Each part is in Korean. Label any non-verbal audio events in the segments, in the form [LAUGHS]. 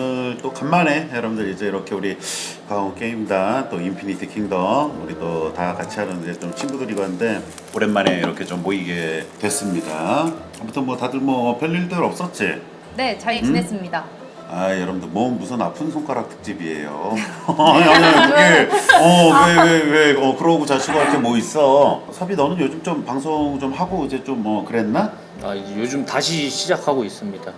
오늘 또 간만에 여러분들 이제 이렇게 우리 강원 게임단 또 인피니티 킹덤 우리 또 다 같이 하는 이제 좀 친구들이고 한데 오랜만에 이렇게 좀 모이게 됐습니다. 아무튼 뭐 다들 뭐 별일들 없었지? 네, 잘 지냈습니다. 아 여러분들 뭐 무슨 아픈 손가락 특집이에요. [LAUGHS] [LAUGHS] 아니 아니 그게 어왜왜왜 어 그러고 자식과 이렇게 뭐 있어? 섭이 너는 요즘 좀 방송 좀 하고 이제 좀 뭐 그랬나? 아, 이제 요즘 다시 시작하고 있습니다.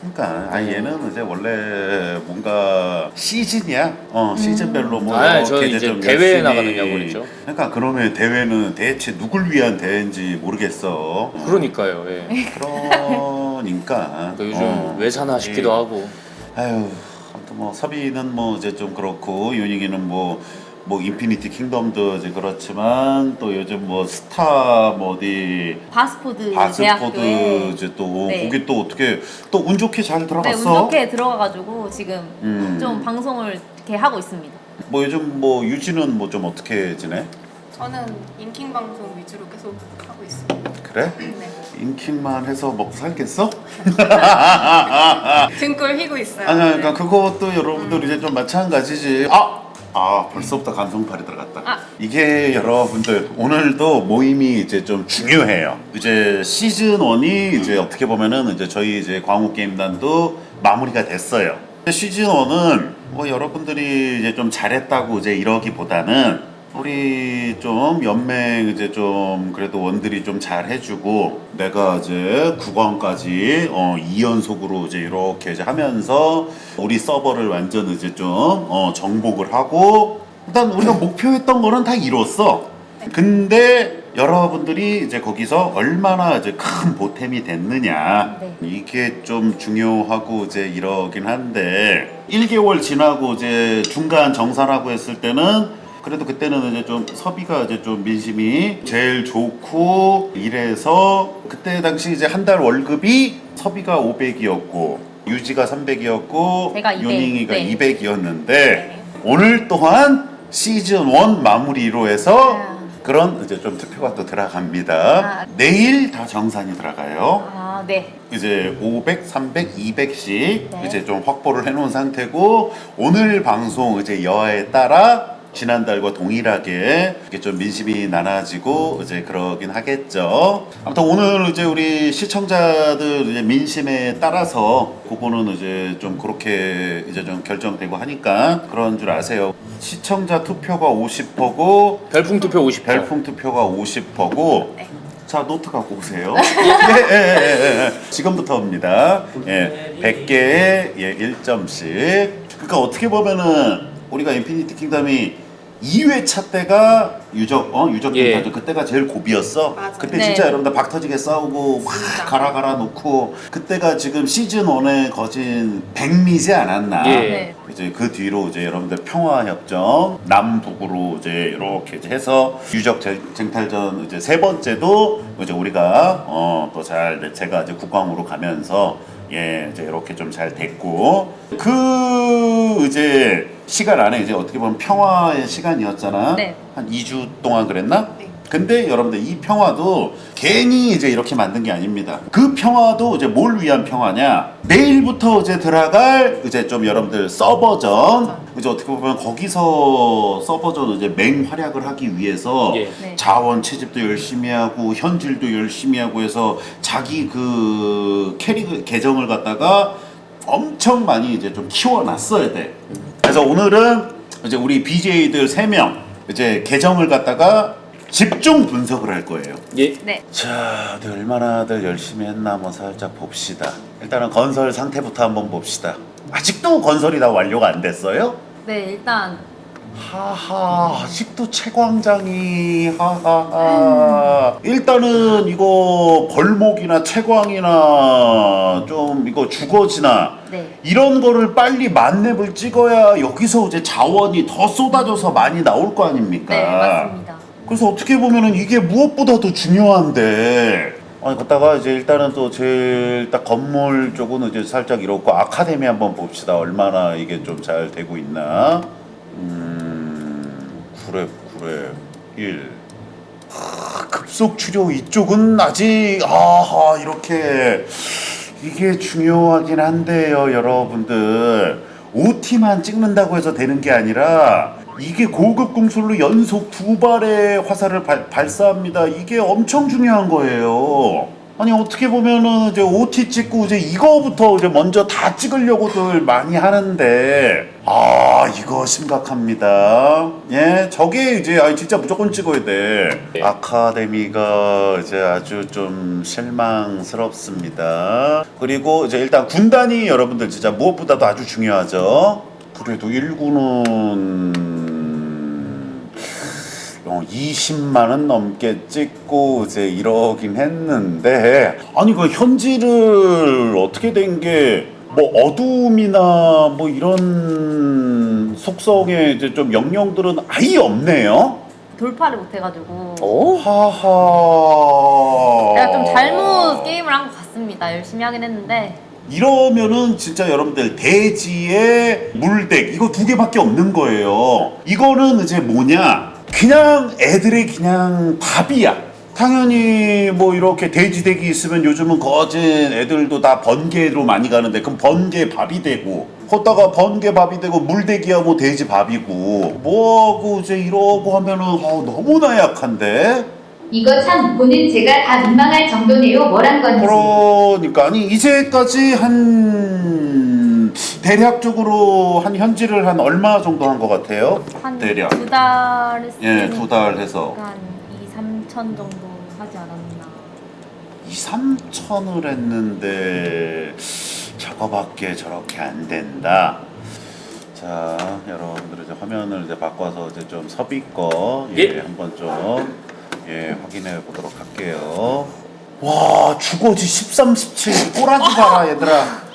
그러니까 아 얘는 이제 원래 뭔가 시즌이야. 어 시즌별로 뭐 아, 이렇게 저 이제 이제 좀 대회에 열심히- 나가느냐고 그랬죠. 그러니까 그러면 대회는 대체 누굴 위한 대회인지 모르겠어. 그러니까요. 예. [LAUGHS] 그러니까 그러니까 요즘 어. 왜 사나 싶기도 예. 하고. 아유, 아무튼 뭐 섭이는 뭐 이제 좀 그렇고 윤익이는 뭐. 뭐 인피니티 킹덤도 이제 그렇지만 또 요즘 뭐 스타 뭐 어디 바스포드 바스포드 대학교에 이제 또 네. 거기 또 어떻게 또 운 좋게 잘 네, 운 들어갔어. 좋게 들어가가지고 지금 음. 좀 방송을 이렇게 하고 있습니다. 뭐 요즘 뭐 유지는 뭐좀 어떻게 지내? 저는 인킹 방송 위주로 계속 하고 있습니다. 그래? 네. 인킹만 해서 먹고 살겠어? [LAUGHS] 등골 휘고 있어요. 아니 그러니까 그것도 여러분들 이제 좀 마찬가지지. 아! 아 벌써부터 감성팔이 들어갔다. 아. 이게 여러분들 오늘도 모임이 이제 좀 중요해요. 이제 시즌 1이 이제 어떻게 보면은 이제 저희 이제 광우 게임단도 마무리가 됐어요. 시즌 1은 뭐 여러분들이 이제 좀 잘했다고 이제 이러기보다는 우리 좀 연맹 이제 좀 그래도 원들이 좀 잘 해주고 내가 이제 9강까지 어 2연속으로 이제 이렇게 이제 하면서 우리 서버를 완전 이제 좀어 정복을 하고 일단 우리가 목표했던 거는 다 이뤘어. 근데 여러분들이 이제 거기서 얼마나 이제 큰 보탬이 됐느냐 네. 이게 좀 중요하고 이제 이러긴 한데 1개월 지나고 이제 중간 정산하고 했을 때는 그래도 그때는 이제 좀 섭이가 이제 좀 민심이 제일 좋고 이래서 그때 당시 이제 한 달 월급이 섭이가 500이었고 유지가 300이었고 제가 200, 윤잉이가 네. 200이었는데 네. 오늘 또한 시즌 1 마무리로 해서 아. 그런 이제 좀 투표가 또 들어갑니다. 아. 내일 다 정산이 들어가요. 아, 네. 이제 500, 300, 200씩 네. 이제 좀 확보를 해놓은 상태고 오늘 방송 이제 여하에 따라 지난달과 동일하게 이렇게 좀 민심이 나눠지고 이제 그러긴 하겠죠. 아무튼 오늘 이제 우리 시청자들 이제 민심에 따라서 그거는 이제 좀 그렇게 이제 좀 결정되고 하니까 그런 줄 아세요. 시청자 투표가 50%고 별풍 투표 50. 별풍 투표가 50%고 네. 자 노트 갖고 오세요. 예, 예, 예, 예, 예. 지금부터입니다. 예, 100개에 예, 1점씩. 그러니까 어떻게 보면은 우리가 인피니티 킹덤이 2회차 때가 유적 어 유적 예. 킹덤 그때가 제일 고비였어. 맞아요. 그때 네. 진짜 여러분들 박 터지게 싸우고 막 진짜. 가라 가라 놓고 그때가 지금 시즌 1에 거진 백미지 않았나. 예. 네. 이제 그 뒤로 이제 여러분들 평화협정 남북으로 이제 이렇게 이제 해서 유적 제- 쟁탈전 이제 세 번째도 이제 우리가 어또 잘 제가 이제 국방으로 가면서 예 이제 이렇게 좀 잘 됐고 그 이제 시간 안에 이제 어떻게 보면 평화의 시간이었잖아 네. 한 2주 동안 그랬나? 네. 근데 여러분들 이 평화도 괜히 이제 이렇게 만든 게 아닙니다. 그 평화도 이제 뭘 위한 평화냐? 내일부터 이제 들어갈 이제 좀 여러분들 서버전 이제 어떻게 보면 거기서 서버전 이제 맹활약을 하기 위해서 예. 네. 자원 채집도 열심히 하고 현질도 열심히 하고 해서 자기 그 캐릭 계정을 갖다가 엄청 많이 이제 좀 키워놨어야 돼. 그래서 오늘은 이제 우리 BJ들 3명 이제 계정을 갖다가 집중 분석을 할 거예요. 예. 네. 자, 네, 얼마나들 열심히 했나 한번 살짝 봅시다. 일단은 건설 상태부터 한번 봅시다. 아직도 건설이 다 완료가 안 됐어요? 네, 일단 하하 아직도 채광장이 하하하 일단은 이거 벌목이나 채광이나 좀 이거 주거지나 네. 이런 거를 빨리 만렙을 찍어야 여기서 이제 자원이 더 쏟아져서 많이 나올 거 아닙니까? 네, 맞습니다. 그래서 어떻게 보면은 이게 무엇보다도 중요한데. 아니 갔다가 이제 일단은 또 제일 딱 건물 쪽은 이제 살짝 이렇고 아카데미 한번 봅시다. 얼마나 이게 좀 잘 되고 있나. 음 그래 그래 1 급속 추료 이쪽은 아직 아하 이렇게 이게 중요하긴 한데요, 여러분들. OT만 찍는다고 해서 되는 게 아니라 이게 고급 공술로 연속 두 발의 화살을 발, 발사합니다. 이게 엄청 중요한 거예요. 아니 어떻게 보면은 이제 OT 찍고 이제 이거부터 이제 먼저 다 찍으려고들 많이 하는데 아 이거 심각합니다. 예, 저게 이제 아 진짜 무조건 찍어야 돼. 네. 아카데미가 이제 아주 좀 실망스럽습니다. 그리고 이제 일단 군단이 여러분들 진짜 무엇보다도 아주 중요하죠. 그래도 1구는 어, 20만 원 넘게 찍고 이제 이러긴 했는데 아니 그 현지를 어떻게 된 게 뭐 어둠이나 뭐 이런 속성의 이제 좀 영역들은 아예 없네요. 돌파를 못해가지고 어? 하하. 내가 좀 잘못 게임을 한 것 같습니다. 열심히 하긴 했는데 이러면은 진짜 여러분들 대지의 물덱 이거 두 개밖에 없는 거예요. 이거는 이제 뭐냐? 그냥 애들의 그냥 밥이야. 당연히 뭐 이렇게 돼지덱이 있으면 요즘은 거진 애들도 다 번개로 많이 가는데 그럼 번개 밥이 되고 걷다가 번개 밥이 되고 물대기야 뭐 돼지 밥이고 뭐하고 이제 이러고 하면은 어, 너무나 약한데 이거 참 보는 제가 다 민망할 정도네요. 뭐란 건지. 그러니까 아니 이제까지 한 대략적으로 한 현지를 한 얼마 정도 한 것 같아요? 한 대략 두 달 했으니까 예 두 달 해서 한 2, 3천 정도 하지 않았나. 2, 3천을 했는데 저거밖에 저렇게 안 된다. 자 여러분들 이제 화면을 이제 바꿔서 이제 좀 섭이 거 예, 예. 한번 좀 예, 확인해 보도록 할게요. 와 주거지 13, 17 꼬라지 봐라 얘들아.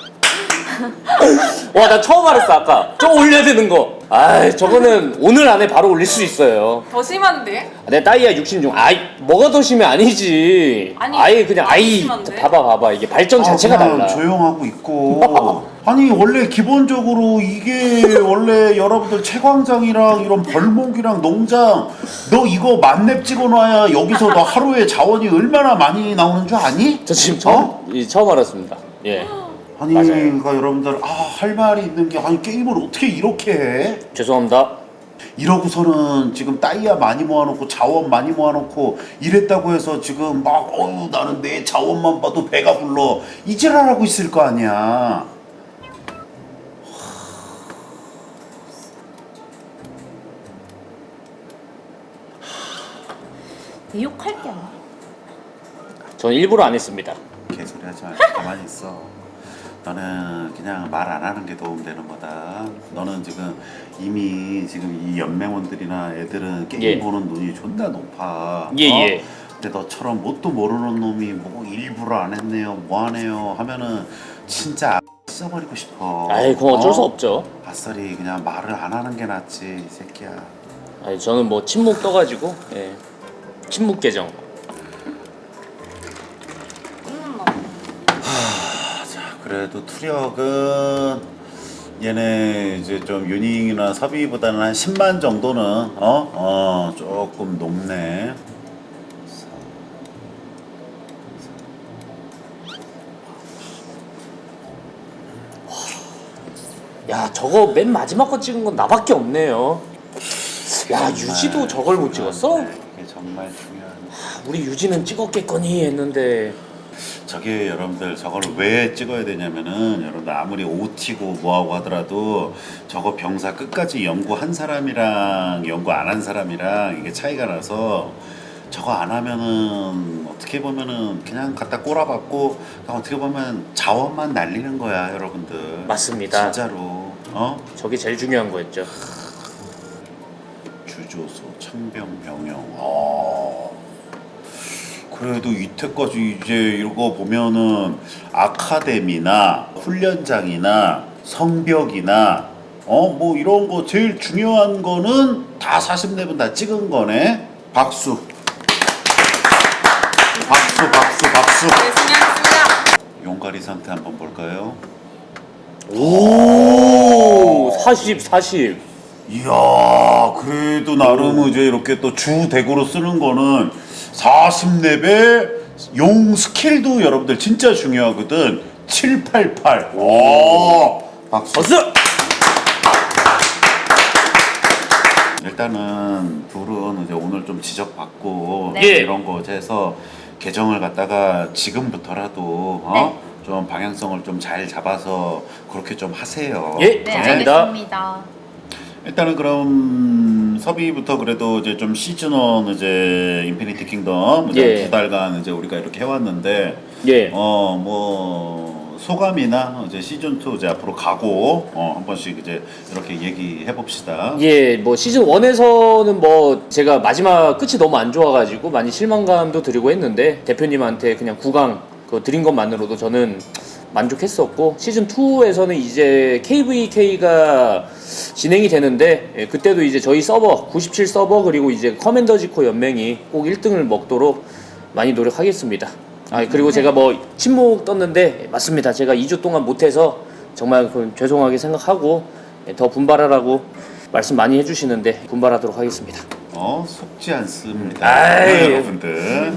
[LAUGHS] 와, 나 처음 알았어, 아까. 저 올려야 되는 거. 아 저거는 오늘 안에 바로 올릴 수 있어요. 더 심한데? 내 따이야 66. 아이, 뭐가 더 심해? 아니지. 아니, 아예 그냥 아이. 심한데? 봐봐, 봐봐. 이게 발전 자체가 아, 그냥 달라. 조용하고 있고. [LAUGHS] 아니 원래 기본적으로 이게 원래 여러분들 채광장이랑 이런 벌목이랑 농장 너 이거 만렙 찍어놔야 여기서 너 하루에 자원이 얼마나 많이 나오는 줄 아니? 저 지금 처음, 어? 이, 처음 알았습니다. 예. 아니 맞아요. 그러니까 여러분들 아 할 말이 있는 게 아니 게임을 어떻게 이렇게 해? 죄송합니다. 이러고서는 지금 따이야 많이 모아놓고 자원 많이 모아놓고 이랬다고 해서 지금 막 어우 나는 내 자원만 봐도 배가 불러 이지랄하고 있을 거 아니야. 내 욕할 게 아니야. 전 일부러 안 했습니다. 개소리 하지 말고 가만히 있어. 너는 그냥 말 안 하는 게 도움되는 거다. 너는 지금 이미 지금 이 연맹원들이나 애들은 게임 예. 보는 눈이 존나 높아. 예, 어? 예. 근데 너처럼 뭣도 모르는 놈이 뭐 일부러 안 했네요, 뭐 하네요 하면은 진짜 써버리고 싶어. 아이, 그건 어쩔 어? 수 없죠. 아싸리 그냥 말을 안 하는 게 낫지, 이 새끼야. 아니, 저는 뭐 침묵 떠가지고, 예. 침묵 계정. 그래도 투력은 얘네 이제 좀 유닝이나 섭이보다는 한 10만 정도는 어? 어 조금 높네. 야, 저거 맨 마지막 거 찍은 건 나밖에 없네요. 야, 유지도 저걸 못 찍었어? 네, 이게 정말 중요한. 우리 유지는 찍었겠거니 했는데 저게 여러분들 저걸 왜 찍어야 되냐면은 여러분들 아무리 OT고 뭐하고 하더라도 저거 병사 끝까지 연구한 사람이랑 연구 안 한 사람이랑 이게 차이가 나서 저거 안 하면은 어떻게 보면은 그냥 갖다 꼬라박고 그냥 어떻게 보면 자원만 날리는 거야 여러분들 맞습니다. 진짜로 어 저게 제일 중요한 거였죠. 주조소 창병 병영 어. 그래도 이때까지 이제 이거 보면은 아카데미나 훈련장이나 성벽이나 어 뭐 이런 거 제일 중요한 거는 다 40렙은 다 찍은 거네 박수 박수 박수 박수 열심히 하겠습니다. 용가리 상태 한번 볼까요? 오, 40, 40. 이야 그래도 나름 이제 이렇게 또 주 대구로 쓰는 거는 40렙의 용 스킬도 여러분들 진짜 중요하거든 788. 오, 박수. 버스! 일단은 둘은 이제 오늘 좀 지적받고 네. 예. 이런 거 해서 계정을 갖다가 지금부터라도 어? 좀 방향성을 좀 잘 잡아서 그렇게 좀 하세요. 예. 네, 감사합니다. 알겠습니다. 일단은 그럼 섭이부터 그래도 이제 좀 시즌 1 이제 인피니티 킹덤 이제 예. 두 달간 이제 우리가 이렇게 해왔는데 예. 어뭐 소감이나 이제 시즌 2 이제 앞으로 가고 어 한 번씩 이제 이렇게 얘기해 봅시다. 예, 뭐 시즌 1에서는 뭐 제가 마지막 끝이 너무 안 좋아가지고 많이 실망감도 드리고 했는데 대표님한테 그냥 9강 그 드린 것만으로도 저는 만족했었고 시즌 2에서는 이제 KVK가 진행이 되는데 예, 그때도 이제 저희 서버 97 서버 그리고 이제 커맨더 지코 연맹이 꼭 1등을 먹도록 많이 노력하겠습니다. 아 그리고 제가 뭐 침묵 떴는데 맞습니다. 제가 2주 동안 못해서 정말 그건 죄송하게 생각하고 예, 더 분발하라고 말씀 많이 해주시는데 분발하도록 하겠습니다. 어 속지 않습니다. 아이. 네, 여러분들.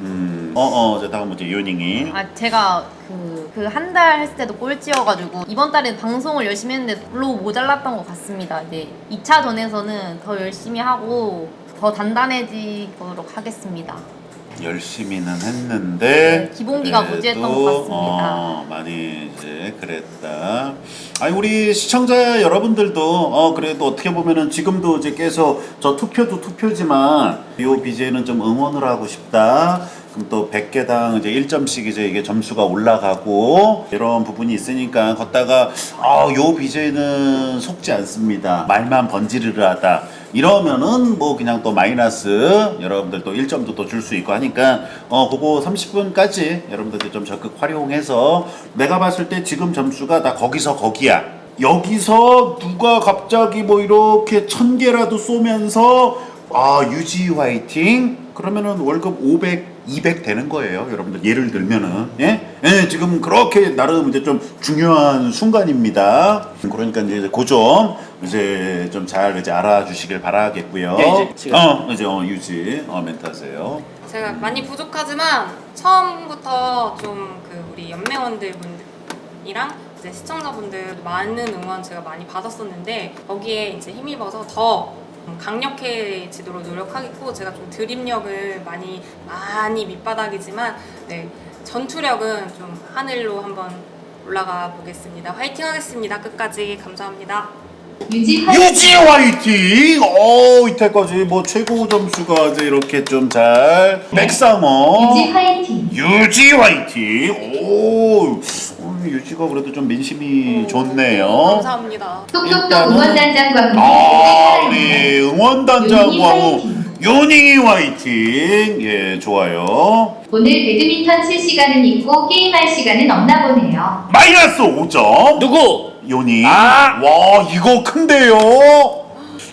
음, 어어 이제 다음 이제 유닝이 아 제가 그 그 한 달 했을 때도 꼴찌여가지고 이번 달에 방송을 열심히 했는데 별로 모자랐던 것 같습니다. 이제 2차전에서는 더 열심히 하고 더 단단해지도록 하겠습니다. 열심히는 했는데 네, 기본기가 그래도, 무지했던 것 같습니다. 어, 많이 이제 그랬다. 아니 우리 시청자 여러분들도 어 그래도 어떻게 보면은 지금도 이제 계속 저 투표도 투표지만 요 BJ는 좀 응원을 하고 싶다. 그럼 또 100개당 이제 1점씩 이제 이게 점수가 올라가고 이런 부분이 있으니까 걷다가 아요 BJ는 속지 않습니다. 말만 번지르르하다. 이러면은 뭐 그냥 또 마이너스 여러분들 또 1점도 또 줄 수 있고 하니까 어 그거 30분까지 여러분들이 좀 적극 활용해서 내가 봤을 때 지금 점수가 다 거기서 거기야. 여기서 누가 갑자기 뭐 이렇게 천 개라도 쏘면서 아 유지 화이팅 그러면은 월급 500, 200 되는 거예요, 여러분들. 예를 들면은 예, 예 지금 그렇게 나름 이제 좀 중요한 순간입니다. 그러니까 이제 고점 이제 좀 잘 이제 알아주시길 바라겠고요. 예, 이제. 어 이제 어, 유지 어 멘트하세요. 제가 많이 부족하지만 처음부터 좀 그 우리 연맹원들 분들이랑 이제 시청자분들 많은 응원 제가 많이 받았었는데 거기에 이제 힘입어서 더 강력해지도록 노력하겠고 제가 좀 드립력을 많이 많이 밑바닥이지만 네 전투력은 좀 하늘로 한번 올라가 보겠습니다. 화이팅 하겠습니다. 끝까지 감사합니다. 유지 화이팅! 유지 화이팅! 어 이때까지 뭐 최고 점수가 이제 이렇게 좀 잘 맥사머 유지 화이팅! 유지 화이팅! 오 유지가 그래도 좀 민심이 좋네요. 감사합니다. 똑똑똑 일단은- 응원단장과 아. 우리 응원단장하고! 윤희 화이팅! 예 좋아요. 오늘 배드민턴 칠 시간은 있고 게임할 시간은 없나 보네요. 마이너스 5점. 누구? 요니. 아! 와 이거 큰데요.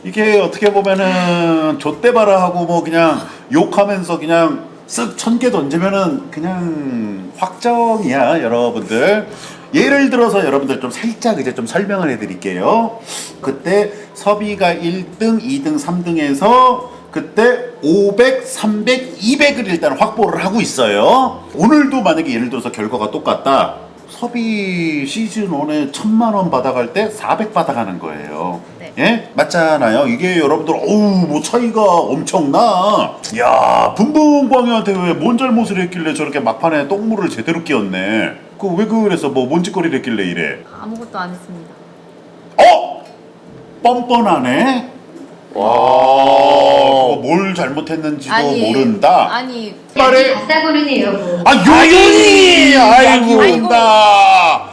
이게 어떻게 보면은 좆대바라 하고 뭐 그냥 욕하면서 그냥 쓱천개 던지면은 그냥 확정이야 여러분들. 예를 들어서 여러분들 좀 살짝 이제 좀 설명을 해드릴게요. 그때 섭이가 1등, 2등, 3등에서 그때 500, 300, 200을 일단 확보를 하고 있어요. 오늘도 만약에 예를 들어서 결과가 똑같다. 섭이 시즌 1에 천만 원 받아갈 때 400 받아가는 거예요. 네. 예? 맞잖아요. 이게 여러분들 어우 뭐 차이가 엄청나. 야 분분광이한테 왜 뭔 잘못을 했길래 저렇게 막판에 똥물을 제대로 끼웠네. 그 왜 그래서 뭐 뭔 짓거리를 했길래 이래? 아무것도 안 했습니다. 어? 뻔뻔하네. 와, 그거 뭘 잘못했는지도 모른다. 아니 말해. 아싸 고르네요. 뭐. 아 요연이 아이고 아이고. 온다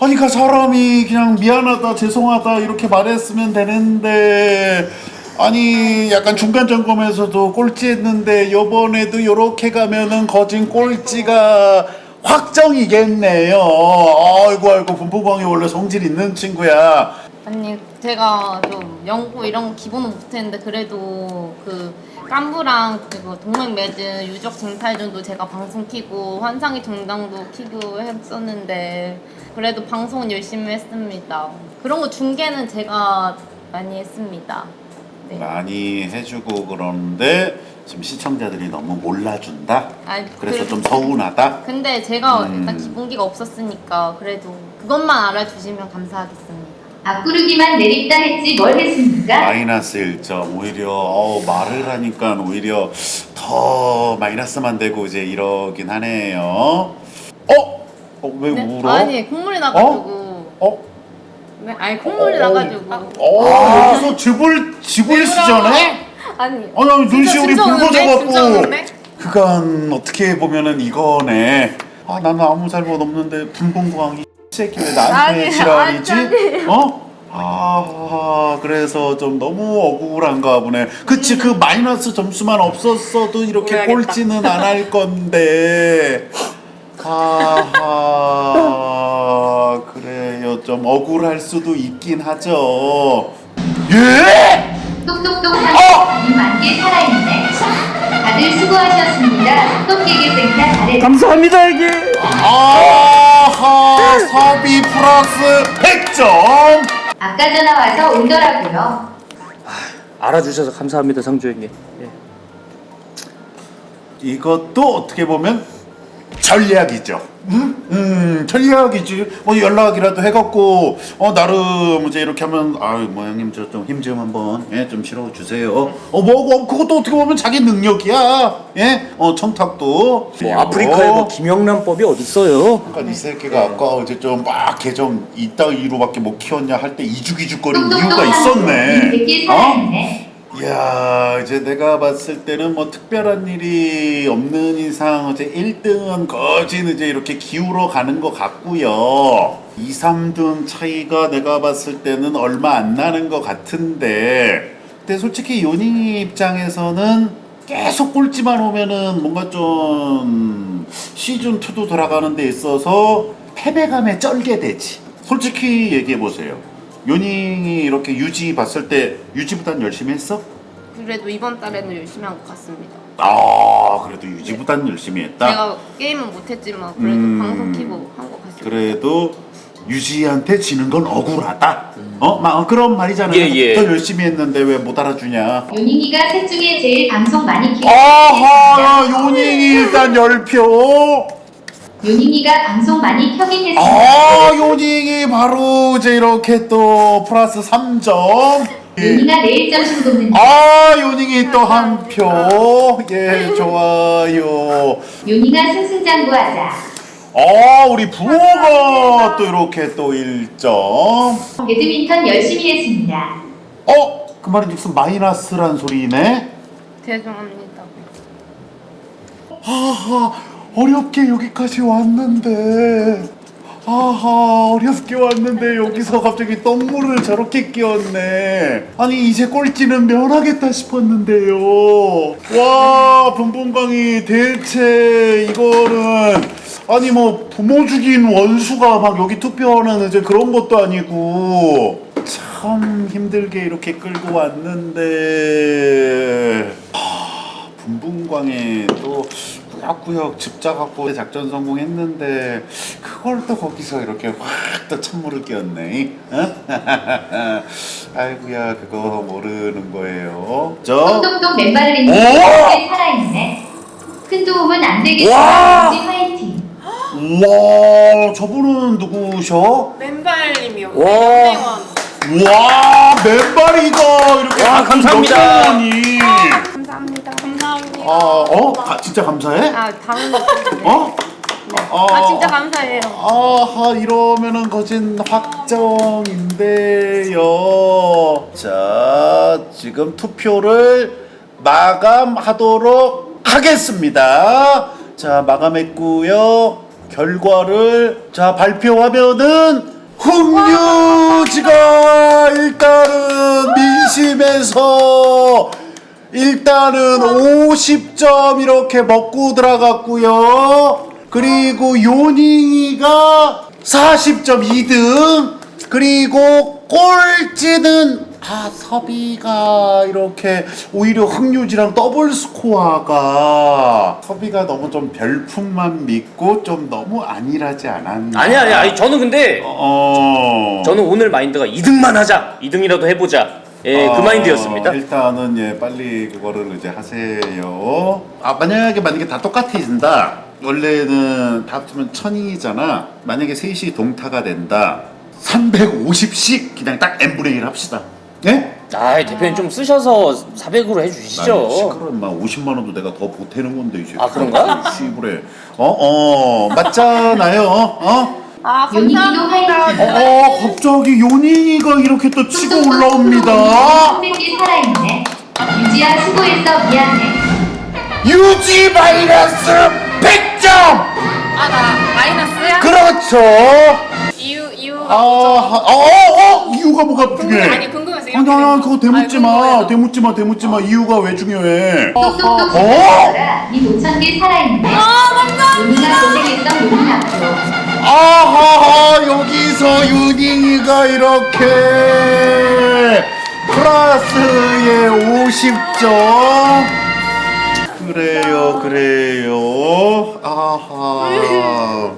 아니 그 사람이 그냥 미안하다 죄송하다 이렇게 말했으면 되는데 아니 약간 중간 점검에서도 꼴찌했는데 요번에도 요렇게 가면은 거진 꼴찌가 확정이겠네요 아이고 아이고 분포광이 원래 성질 있는 친구야 아니 제가 좀 연구 이런 거 기본은 못했는데 그래도 그 깐부랑 그리고 동맹 맺은 유적 쟁탈전도 제가 방송 키고 환상의 정당도 키고 했었는데 그래도 방송은 열심히 했습니다. 그런 거 중계는 제가 많이 했습니다. 네. 많이 해주고 그러는데 지금 시청자들이 너무 몰라준다. 아니, 그래서 그- 좀 서운하다. 근데 제가 음. 일단 기본기가 없었으니까 그래도 그것만 알아주시면 감사하겠습니다. 앞구르기만 내립다 했지 뭘 했습니까? 마이너스 1점 오히려 어, 말을 하니까 오히려 더 마이너스만 되고 이제 이러긴 하네요. 어? 어, 왜 네? 울어? 아니 콧물이 나가지고. 어? 네? 아니 콧물이 어, 나가지고. 어, 여기서 쓰잖아. 아니. 아니 아니 눈시 진짜 우리 진짜 우는데? 진짜 붉어져갖고. 그간 어떻게 보면은 이거네. 아 나는 아무 잘못 없는데 분봉광이 새끼 왜 나한테 아니, 지랄이지? 아니, 어? 아 그래서 좀 너무 억울한가 보네. 그치 그 마이너스 점수만 없었어도 이렇게. 꼴찌는 안 할 건데. 아하 그래요 좀 억울할 수도 있긴 하죠. 예? 똑똑똑 하니 만개 살아있네. 다들 수고하셨습니다. 똑똑개개 생타 잘해. 감사합니다 이게. 아하 섭이 플러스 100점 아까 전화 와서 울더라고요. 알아주셔서 감사합니다 상주 형님. 예. 이것도 어떻게 보면 전략이죠. 음, 음 전략이지. 뭐 연락이라도 해갖고 어 나름 이제 이렇게 하면 아유 뭐 형님 저 좀 힘 좀 한번 예 좀 실어 주세요. 어 뭐 뭐, 그것도 어떻게 보면 자기 능력이야. 예 어 청탁도. 뭐 아프리카에 뭐 김영란법이 어딨어요? 그러니까 이 새끼가 아까 어제 좀막 개점 이따위로밖에 못 키웠냐 할 때 이죽이죽거린 똑똑똑 이유가 있었네. 어? 이야 이제 내가 봤을 때는 뭐 특별한 일이 없는 이상 이제 1등은 거진 이제 이렇게 기울어 가는 것 같고요. 2, 3등 차이가 내가 봤을 때는 얼마 안 나는 것 같은데 근데 솔직히 요닝이 입장에서는 계속 꼴찌만 오면은 뭔가 좀 시즌 2도 돌아가는 데 있어서 패배감에 쩔게 되지. 솔직히 얘기해 보세요. 요닝이 이렇게 유지 봤을 때 유지보단 열심히 했어? 그래도 이번 달에는 열심히 한 것 같습니다. 아 그래도 유지보단 열심히 했다. 제가 게임은 못했지만 그래도 음. 방송 키고 한 것 같습니다. 그래도 유지한테 지는 건 억울하다. 어, 막 그런 말이잖아요. 예, 예. 더 열심히 했는데 왜 못 알아주냐? 요닝이가 셋 중에 제일 방송 많이 키우고 아하, 있습니다. 요닝이 일단 열 표. 요닝이가 방송 많이 켜긴 했습니다. 아, 요닝이 바로 이제 이렇게 또 플러스 3점. 요닝아 내일 점심 돕는 아, 요닝이 또 한 표. 예, 좋아요. 요닝아 승승장구하자. 아, 우리 부호가 또 이렇게 또 1점. 배드민턴 열심히 했습니다. 어? 그 말은 무슨 마이너스란 소리네? 죄송합니다. 아하, 어렵게 여기까지 왔는데. 아하, 어렵게 왔는데 여기서 갑자기 똥물을 저렇게 끼웠네. 아니, 이제 꼴찌는 면하겠다 싶었는데요. 와, 분분광이 대체 이거는. 아니, 뭐, 부모 죽인 원수가 막 여기 투표하는 이제 그런 것도 아니고. 참 힘들게 이렇게 끌고 왔는데. 분분광에 또 꾸역꾸역 집자갖고 작전 성공했는데 그걸 또 거기서 이렇게 확 또 찬물을 끼얹네 어? [LAUGHS] 아이고야 그거 모르는 거예요 저 똑똑똑 맨발을 있는 오! 게 살아있네. 큰 도움은 안 되겠지만 화이팅. 우와 저분은 누구셔? 맨발님이요. 와. 와 맨발이가 이렇게 와, 감사합니다. 아, 어? 아, 진짜 감사해? 아 다른 거. 어? 아 진짜 감사해요. 아하 이러면은 거진 확정인데요. 자 지금 투표를 마감하도록 하겠습니다. 자 마감했고요. 결과를 자 발표하면은 흥유지가 일단은 민심에서 일단은 50점 이렇게 먹고 들어갔고요. 그리고 요닝이가 40점 2등. 그리고 꼴찌는 아 섭이가 이렇게 오히려 흥유지랑 더블 스코어가 섭이가 너무 좀 별풍만 믿고 좀 너무 안일하지 않았나? 아니 아니 아니 저는 근데 어. 저는 오늘 마인드가 2등만 하자. 2등이라도 해보자. 예, 그 아, 마인드였습니다. 일단은 예 빨리 그거를 이제 하세요. 아 만약에 만약에 다 똑같아진다. 원래는 다 합치면 천이잖아. 만약에 셋이 동타가 된다. 350씩 그냥 딱 엠브레이를 합시다. 예? 아, 대표님 좀 쓰셔서 400으로 아니, 해주시죠. 시끄러운 막 50만 원도 내가 더 보태는 건데 이제. 아, 그런가? [LAUGHS] 시부래. 어, 어, 맞잖아요. 어? 아 감사합니다. 어, 갑자기 요닝이가 이렇게 또 치고 올라옵니다. 300개 살아있네. 유지야 수고했어 미안해. 유지 마이너스 100점! 아나 마이너스야? 그렇죠. 이유 이유 아, 어, 어, 어, 이유가 뭐가 중요해? 아니 궁금해서 이렇게 아니, 된 아니, 거. 그거 대묻지 아니, 마. 궁금해서. 대묻지 마, 대묻지 마. 이유가 왜 중요해? 똑똑똑 어? 네 5천 개 살아있네. 요니가 고생했어 요니 앞으로. 아하하, 여기서 유닝이가 이렇게 플러스에 50점. 그래요, 그래요. 아하.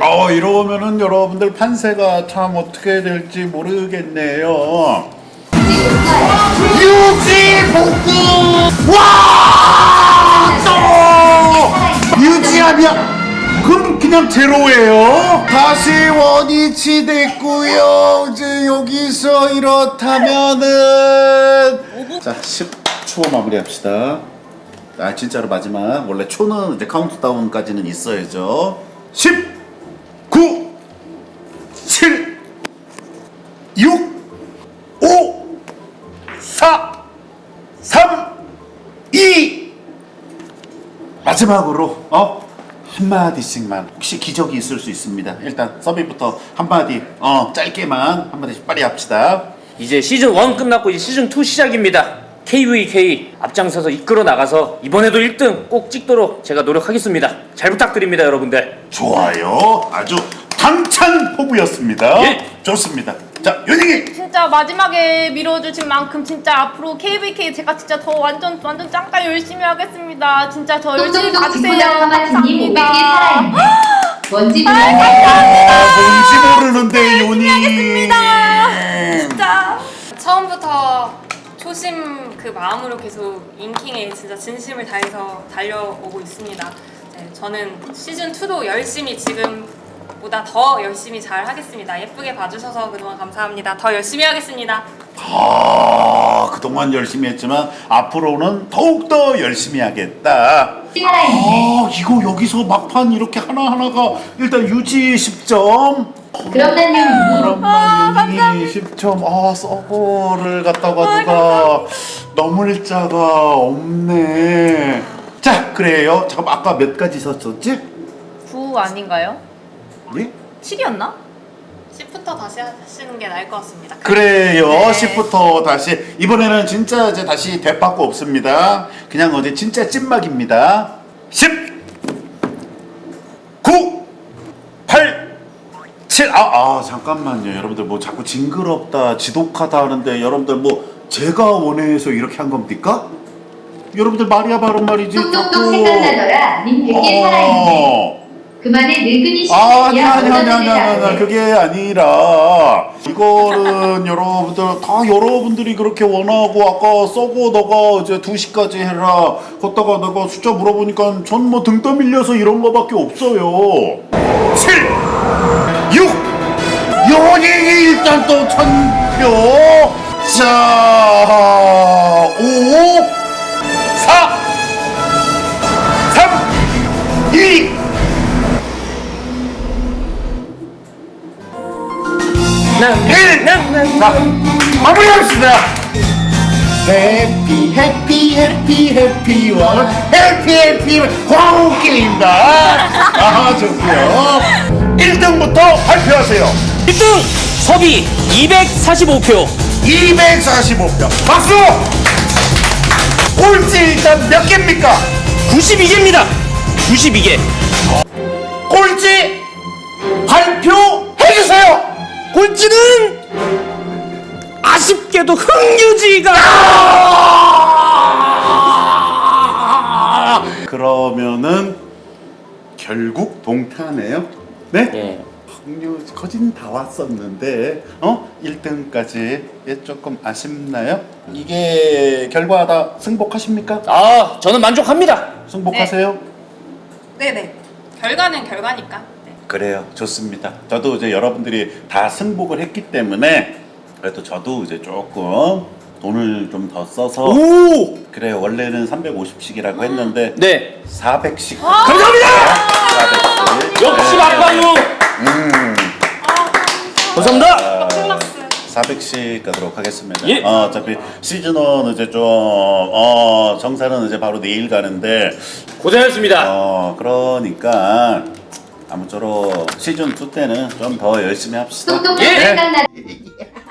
어, 이러면은 여러분들 판세가 참 어떻게 될지 모르겠네요. 유지 복구! 와! 또! 유지하면 그럼 그냥 제로예요. 다시 원위치 됐고요. 이제 여기서 이렇다면은 자 10초 마무리합시다. 아 진짜로 마지막 원래 초는 이제 카운트다운까지는 있어야죠. 10, 9, 7, 6, 5, 4, 3, 2 마지막으로 어 한마디씩만 혹시 기적이 있을 수 있습니다. 일단 서비부터 한마디 어 짧게만 한마디씩 빨리 합시다. 이제 시즌 1 끝났고 이제 시즌 2 시작입니다. KVK 앞장서서 이끌어 나가서 이번에도 1등 꼭 찍도록 제가 노력하겠습니다. 잘 부탁드립니다, 여러분들. 좋아요. 아주 당찬 포부였습니다. 예. 좋습니다. 자 윤희기 진짜 마지막에 밀어주신 만큼 진짜 앞으로 KVK 제가 진짜 더 완전 완전 짱짱 열심히 하겠습니다. 진짜 저 열심히 봐주세요. 뒷보다 카마트님 500개 감사합니다. 살아있네. 뭔지 몰랐네. 아 뭔지 모르는데 윤희. 진짜. 처음부터 초심 그 마음으로 계속 인킹에 진짜 진심을 다해서 달려오고 있습니다. 네, 저는 시즌 2도 열심히 지금 보다 더 열심히 잘 하겠습니다. 예쁘게 봐주셔서 그동안 감사합니다. 더 열심히 하겠습니다. 아 그동안 열심히 했지만 앞으로는 더욱 더 열심히 하겠다. 아 이거 여기서 막판 이렇게 하나 하나가 일단 유지 10점. 그럼 난 요니. 그럼만 유지 10점. 아 서버를 갖다가 누가 넘을 자가 없네. 자 그래요. 잠깐 아까 몇 가지 썼었지? 9 아닌가요? 예? 7이었나? 10부터 다시 하시는 게 나을 것 같습니다. 그래요. 네. 10부터 다시 이번에는 진짜 이제 다시 대받고 없습니다. 그냥 어제 진짜 찐막입니다. 10 9 8 7 아, 아 잠깐만요. 여러분들 뭐 자꾸 징그럽다, 지독하다 하는데 여러분들 뭐 제가 원해서 이렇게 한 겁니까? 여러분들 말이야 바른 말이지. 똑똑똑 생각나더라. 님 100개 살아있네. 어. 그만해 늙은이 아, 아니. 아니, 아니, 아니, 아니, 아니, 그게 아니라, 이거는 여러분들, 다 여러분들이 그렇게 원하고, 아까 써고 너가 이제 2시까지 해라. 걷다가 내가 숫자 물어보니까 전 뭐 등 떠밀려서 이런 거밖에 없어요. 7, 6, 연예인이 일단 또 천표. 자, 5, 4, 3, 2, 자, 마무리합시다. 해피 해피 해피 해피 월 해피 해피 광우 게임다. 아 좋고요. 1등부터 발표하세요. 1등 서비 245표. 245표. 박수. 꼴찌 일단 몇 개입니까? 92개입니다. 92개. 꼴찌. 꼴찌는 아쉽게도 흥유지가 그러면은 결국 동타네요. 네? 예. 동료 거진 다 왔었는데 어 1등까지 예, 조금 아쉽나요? 이게 결과 다 승복하십니까? 아 저는 만족합니다. 승복하세요? 네네. 결과는 결과니까. 네. 그래요. 좋습니다. 저도 이제 여러분들이 다 승복을 했기 때문에 그래도 저도 이제 조금 돈을 좀 더 써서 오! 그래요. 원래는 350씩이라고 했는데 네 400씩. 감사합니다. 400씩. 역시 막방유. 음. 감사합니다. 클락스. 400씩 가도록 하겠습니다. 예. 어, 어차피 시즌 1 이제 좀 어, 정산은 이제 바로 내일 가는데 고생하셨습니다. 어, 그러니까 아무쪼록 시즌 2 때는 좀 더 열심히 합시다. 예. 생각나 [LAUGHS]